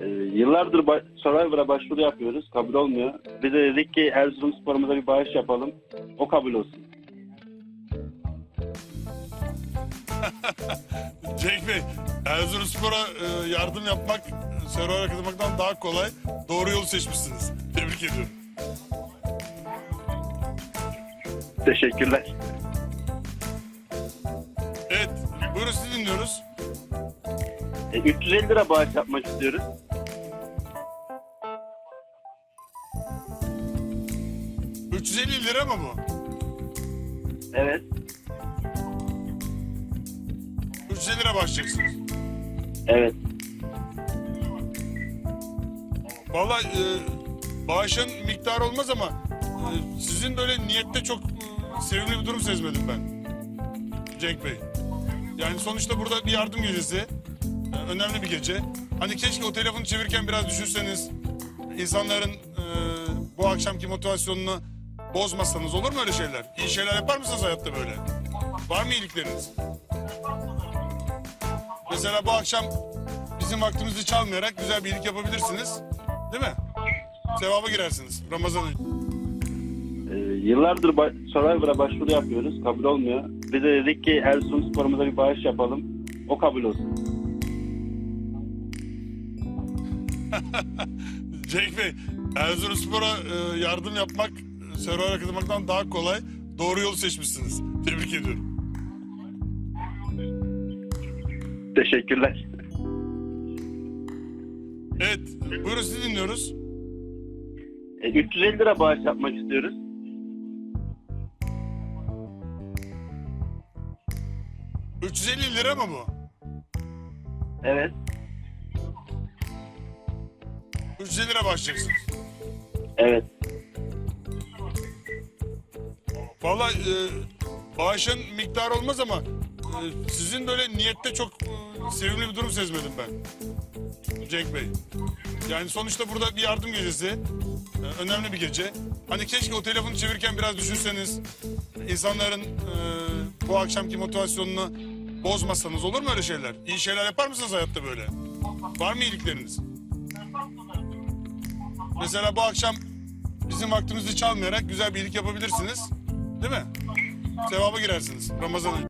Ee, yıllardır ba- Survivor'a başvuru yapıyoruz. Kabul olmuyor. Biz de dedik ki Erzurumspor'umuza bir bağış yapalım. O kabul olsun. Cenk Bey, Erzurumspor'a e, yardım yapmak, Survivor'a katılmaktan daha kolay. Doğru yolu seçmişsiniz. Tebrik ediyorum. Teşekkürler. Evet, buyurun sizi dinliyoruz. Ee, 350 lira bağış yapmak istiyoruz. 350 lira mı bu? Evet. 350 lira başlayacaksınız. Evet. Vallahi e, bağışın miktarı olmaz ama e, sizin böyle niyette çok e, sevimli bir durum sezmedim ben. Cenk Bey. Yani sonuçta burada bir yardım gecesi. e, önemli bir gece. Hani keşke o telefonu çevirirken biraz düşünseniz. insanların e, bu akşamki motivasyonunu bozmasanız olur mu öyle şeyler? İyi şeyler yapar mısınız hayatta böyle? Var mı iyilikleriniz? Mesela bu akşam bizim vaktimizi çalmayarak güzel bir iyilik yapabilirsiniz. Değil mi? Sevaba girersiniz Ramazan ayı. Ee, yıllardır ba- Survivor'a başvuru yapıyoruz. Kabul olmuyor. Biz de dedik ki Erzurumspor'umuza bir bağış yapalım. O kabul olsun. Cenk Bey, Erzurumspor'a e, yardım yapmak, Survivor'a katılmaktan daha kolay. Doğru yolu seçmişsiniz. Tebrik ediyorum. Teşekkürler. Evet, buyurun sizi dinliyoruz. Ee, 350 lira bağış yapmak istiyoruz. Ee, 350 lira mı bu? Evet. 350 lira başlayacaksınız. Evet. Vallahi e, bağışın miktarı olmaz ama e, sizin böyle niyette çok e, sevimli bir durum sezmedim ben. Cenk Bey. Yani sonuçta burada bir yardım gecesi. e, önemli bir gece. Hani keşke o telefonu çevirirken biraz düşünseniz. insanların e, bu akşamki motivasyonunu bozmasanız olur mu öyle şeyler? İyi şeyler yapar mısınız hayatta böyle? Var mı iyilikleriniz? Mesela bu akşam bizim vaktimizi çalmayarak güzel bir iyilik yapabilirsiniz. Değil mi? Sevaba girersiniz Ramazan ayı.